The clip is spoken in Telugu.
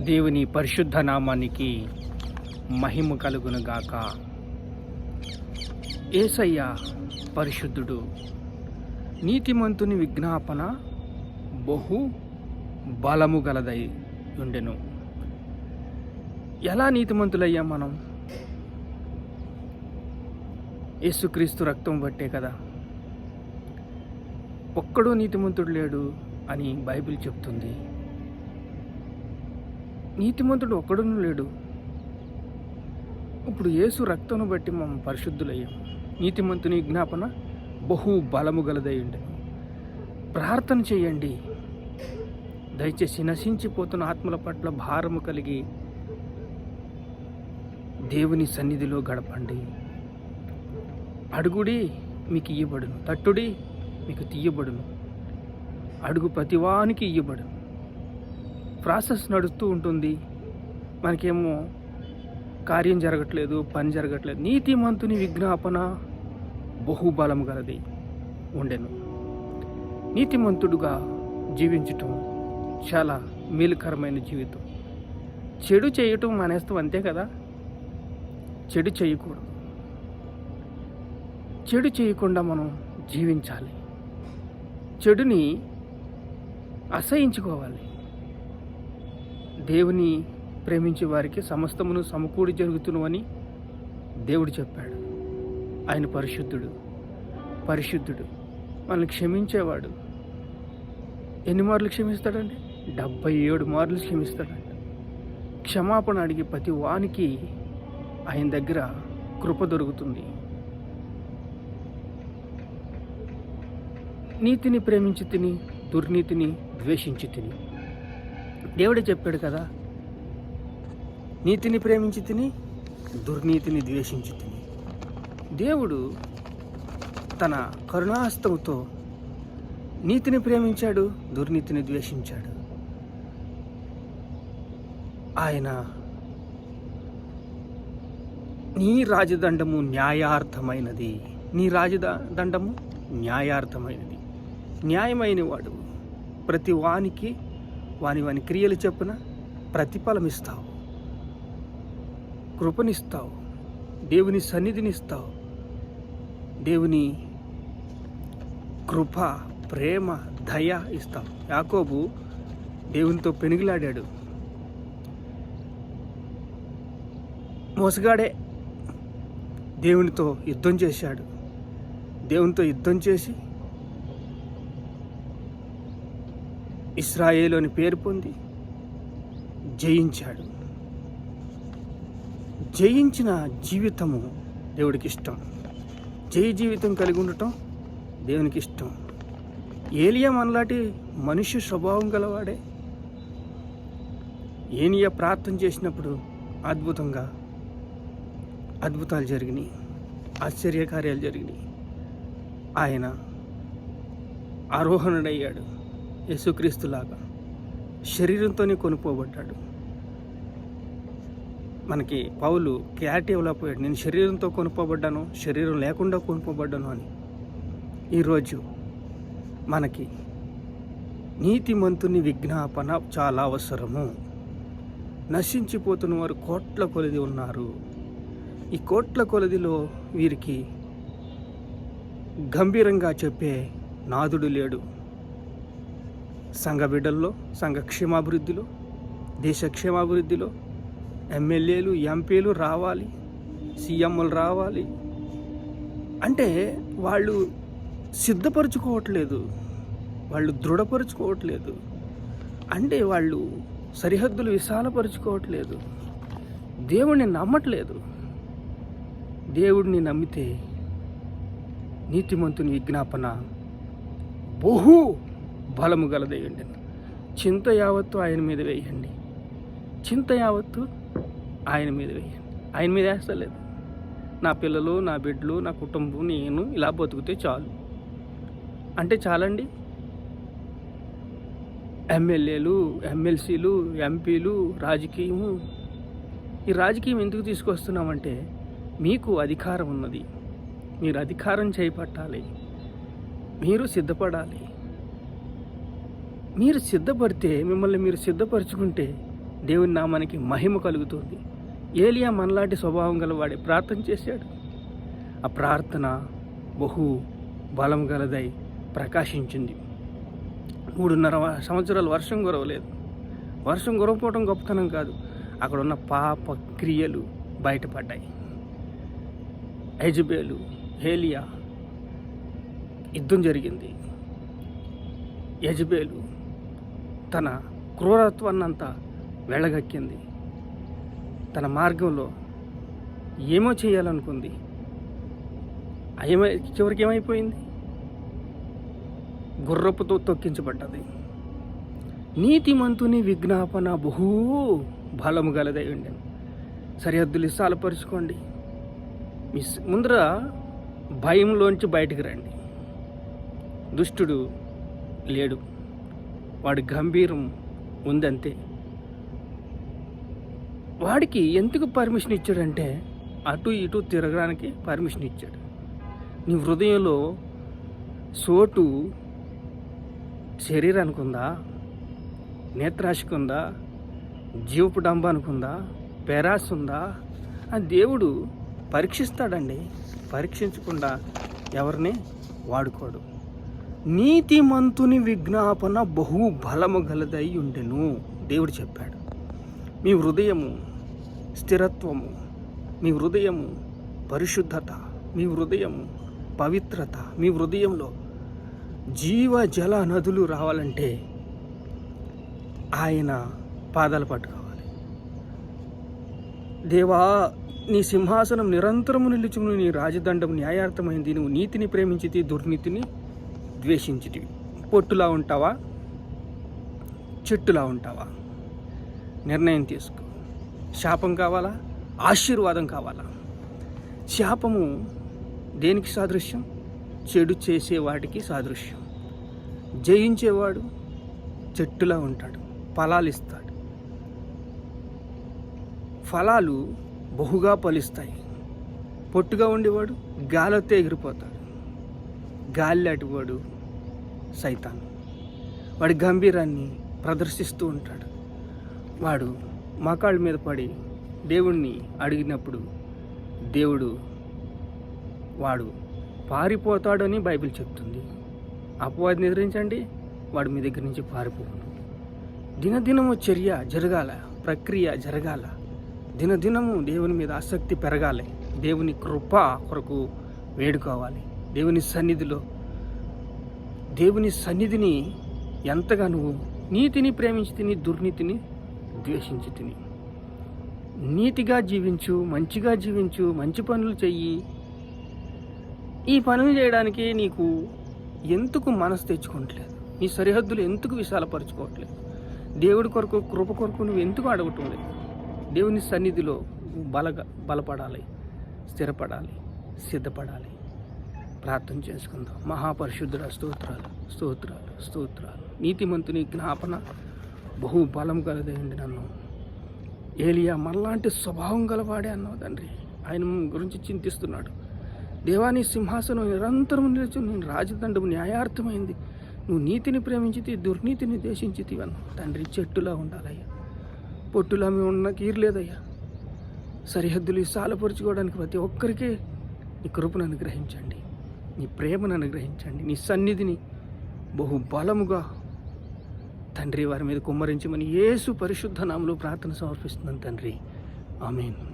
దేవుని పరిశుద్ధ నామానికి మహిమ కలుగునుగాక. ఏసయ్య పరిశుద్ధుడు నీతిమంతుని విజ్ఞాపన బహు బలము గలదై ఉండెను. ఎలా నీతిమంతులయ్యాం మనం? యేసుక్రీస్తు రక్తం బట్టే కదా. ఒక్కడూ నీతిమంతుడు లేడు అని బైబిల్ చెప్తుంది. నీతిమంతుడు ఒక్కడును లేడు. ఇప్పుడు యేసు రక్తమును బట్టి మనం పరిశుద్ధులయ్యాం. నీతిమంతుని జ్ఞాపన బహు బలము గలదై ప్రార్థన చేయండి. దయచేసి నశించిపోతున్న ఆత్మల పట్ల భారము కలిగి దేవుని సన్నిధిలో గడపండి. అడుగుడి మీకు ఇయ్యబడును. తట్టుడి మీకు తీయబడును. అడుగు ప్రతివానికి ఇయ్యబడును. ప్రాసెస్ నడుస్తూ ఉంటుంది. మనకేమో కార్యం జరగట్లేదు పని జరగట్లేదు. నీతిమంతుని విజ్ఞాపన బహుబలం గలది ఉండెను. నీతిమంతుడుగా జీవించటం చాలా మేలుకరమైన జీవితం. చెడు చేయటం మానేస్తాం అంతే కదా? చెడు చేయకూడదు. చెడు చేయకుండా మనం జీవించాలి. చెడుని అసహించుకోవాలి. దేవుని ప్రేమించే వారికి సమస్తమును సమకూడి జరుగుతున్నవని దేవుడు చెప్పాడు. ఆయన పరిశుద్ధుడు పరిశుద్ధుడు మనల్ని క్షమించేవాడు. ఎన్ని మార్లు క్షమిస్తాడండి? డెబ్బై ఏడు మార్లు క్షమిస్తాడండి. క్షమాపణ అడిగి ప్రతి వానికి ఆయన దగ్గర కృప దొరుకుతుంది. నీతిని ప్రేమించి తిని దుర్నీతిని ద్వేషించి తిని దేవుడే చెప్పాడు కదా నీతిని ప్రేమించి తిని దుర్నీతిని ద్వేషించి తిని. దేవుడు తన కరుణాస్తంతో నీతిని ప్రేమించాడు దుర్నీతిని ద్వేషించాడు. ఆయన నీ రాజదండము న్యాయార్థమైనది. నీ రాజదండము న్యాయార్థమైనది. న్యాయమైన వాడు ప్రతి వానికి వాని వాని క్రియలు చెప్పున ప్రతిఫలం ఇస్తావు కృపనిస్తావు. దేవుని సన్నిధినిస్తావు. దేవుని కృప ప్రేమ దయ ఇస్తావు. యాకోబు దేవునితో పెనుగులాడాడు. మోసగాడే దేవునితో యుద్ధం చేశాడు. దేవునితో యుద్ధం చేసి ఇస్రాయేలు అని పేరు పొంది జయించాడు. జయించిన జీవితము దేవుడికి ఇష్టం. జయ జీవితం కలిగి ఉండటం దేవునికి ఇష్టం. ఏలియా మనలాంటి మనుష్య స్వభావం గలవాడే? ఏనియా ప్రార్థన చేసినప్పుడు అద్భుతంగా అద్భుతాలు జరిగినాయి. ఆశ్చర్యకార్యాలు జరిగినాయి. ఆయన ఆరోహణుడయ్యాడు. యేసుక్రీస్తులాగా శరీరంతోనే కొనుక్కోబడ్డాడు. మనకి పౌలు క్లారిటీ ఇవ్వలేకపోయాడు. నేను శరీరంతో కొనుక్కోబడ్డాను శరీరం లేకుండా కొనుక్కోబడ్డాను అని. ఈరోజు మనకి నీతిమంతుని విజ్ఞాపన చాలా అవసరము. నశించిపోతున్న వారు కోట్ల కొలది ఉన్నారు. ఈ కోట్ల కొలదిలో వీరికి గంభీరంగా చెప్పే నాదుడు లేడు. సంఘ బిడ్డల్లో సంఘ క్షేమాభివృద్ధిలో దేశ క్షేమాభివృద్ధిలో ఎమ్మెల్యేలు ఎంపీలు రావాలి సీఎంలు రావాలి. అంటే వాళ్ళు సిద్ధపరచుకోవట్లేదు వాళ్ళు దృఢపరచుకోవట్లేదు. అంటే వాళ్ళు సరిహద్దులు విశాలపరుచుకోవట్లేదు. దేవుణ్ణి నమ్మట్లేదు. దేవుడిని నమ్మితే నీతిమంతుని విజ్ఞాపన బహు బలము గలదేయండి చింత యావత్తు ఆయన మీద వేయండి. చింత యావత్తు ఆయన మీద వేయండి. ఆయన మీద వేస్తలేదు. నా పిల్లలు నా బిడ్డలు నా కుటుంబం నేను ఇలా బతుకుతే చాలు. అంటే చాలండి. ఎమ్మెల్యేలు ఎమ్మెల్సీలు ఎంపీలు రాజకీయము. ఈ రాజకీయం ఎందుకు తీసుకొస్తున్నామంటే మీకు అధికారం ఉన్నది. మీరు అధికారం చేపట్టాలి. మీరు సిద్ధపడాలి. మీరు సిద్ధపడితే మిమ్మల్ని మీరు సిద్ధపరచుకుంటే దేవుని నామానికి మహిమ కలుగుతుంది. ఏలియా మనలాంటి స్వభావం గలవాడే ప్రార్థన చేశాడు. ఆ ప్రార్థన బహు బలం గలదై ప్రకాశించింది. మూడున్నర సంవత్సరాలు వర్షం కురవలేదు. వర్షం కురవకపోవడం గొప్పతనం కాదు. అక్కడ ఉన్న పాప క్రియలు బయటపడ్డాయి. ఎజబేలు హేలియా యుద్ధం జరిగింది. యజబేలు తన క్రూరత్వాన్నంతా వెళ్ళగక్కింది. తన మార్గంలో ఏమో చేయాలనుకుంది. ఏమై చివరికి ఏమైపోయింది? గుర్రపుతో తొక్కించబడ్డది. నీతిమంతుని విజ్ఞాపన బహూ బలము గలదై ఉండేది సరిహద్దులు ఇసాలపరుచుకోండి మీ ముందర భయంలోంచి బయటికి రండి. దుష్టుడు లేడు. వాడి గంభీరం ఉందంతే. వాడికి ఎందుకు పర్మిషన్ ఇచ్చాడంటే అటు ఇటు తిరగడానికి పర్మిషన్ ఇచ్చాడు. నీ హృదయంలో సోటు శరీరానికి ఉందా నేత్రాశికి ఉందా జీవపు డంబానికి ఉందా పెరాస్ ఉందా ఆ దేవుడు పరీక్షిస్తాడండి. పరీక్షించకుండా ఎవరిని వాడుకోడు. నీతిమంతుని విజ్ఞాపన బహు బలము గలదై ఉండెను దేవుడు చెప్పాడు. మీ హృదయము స్థిరత్వము మీ హృదయము పరిశుద్ధత మీ హృదయము పవిత్రత మీ హృదయంలో జీవ జల నదులు రావాలంటే ఆయన పాదాలు పట్టుకోవాలి. దేవా నీ సింహాసనం నిరంతరము నిలుచును నీ రాజదండం న్యాయార్థమైంది నువ్వు నీతిని ప్రేమించితి దుర్నీతిని ద్వేషించిటివి. పొట్టులా ఉంటావా? చెట్టులా ఉంటావా? నిర్ణయం తీసుకో. శాపం కావాలా? ఆశీర్వాదం కావాలా? శాపము దేనికి సాదృశ్యం? చెడు చేసే వాటికి సాదృశ్యం. జయించేవాడు చెట్టులా ఉంటాడు. ఫలాలు ఇస్తాడు. ఫలాలు బహుగా ఫలిస్తాయి. పొట్టుగా ఉండేవాడు గాలితో ఎగిరిపోతాడు. గాలి అటువాడు సైతాన్. వాడి గంభీరాన్ని ప్రదర్శిస్తూ ఉంటాడు. వాడు మకాళ్ళ మీద పడి దేవుణ్ణి అడిగినప్పుడు దేవుడు వాడు పారిపోతాడని బైబిల్ చెప్తుంది. అపవాదిని ఎదిరించండి వాడు మీ దగ్గర నుంచి పారిపోను. దినదినము చర్య జరగాల ప్రక్రియ జరగాల. దినదినము దేవుని మీద ఆసక్తి పెరగాలి. దేవుని కృప కొరకు వేడుకోవాలి. దేవుని సన్నిధిలో. దేవుని సన్నిధిని ఎంతగా నువ్వు నీతిని ప్రేమించి తిని దుర్నీతిని ద్వేషించి తిని నీతిగా జీవించు మంచిగా జీవించు మంచి పనులు చెయ్యి. ఈ పనులు చేయడానికి నీకు ఎందుకు మనసు తెచ్చుకోవట్లేదు? నీ సరిహద్దులు ఎందుకు విశాలపరచుకోవట్లేదు? దేవుడి కొరకు కృప కొరకు నువ్వు ఎందుకు అడగటం లేదు? దేవుని సన్నిధిలో నువ్వు బలగా బలపడాలి స్థిరపడాలి సిద్ధపడాలి. ప్రార్థన చేసుకుందాం. మహాపరిశుద్ధుల స్తోత్రాలు స్తోత్రాలు స్తోత్రాలు. నీతిమంతుని జ్ఞాపన బహు బలం కలదేయండి నన్ను. ఏలియా మనలాంటి స్వభావం గలవాడే అన్నావు తండ్రి. ఆయన గురించి చింతిస్తున్నాడు. దేవాని సింహాసనం నిరంతరం నిలిచి నేను రాజదండము న్యాయార్థమైంది. నువ్వు నీతిని ప్రేమించితే దుర్నీతిని దేశించితి అన్నావు. తండ్రి చెట్టులా ఉండాలయ్యా. పొట్టులా మేము ఉన్న కీర్లేదయ్యా సరిహద్దులు సాలపరుచుకోవడానికి ప్రతి ఒక్కరికి నీ కృపను అనుగ్రహించండి. నీ ప్రేమను అనుగ్రహించండి. నీ సన్నిధిని బహు బలముగా తండ్రి వారి మీద కుమ్మరించమని యేసు పరిశుద్ధ నామలో ప్రార్థన సమర్పిస్తున్నాను తండ్రి. ఆమెను.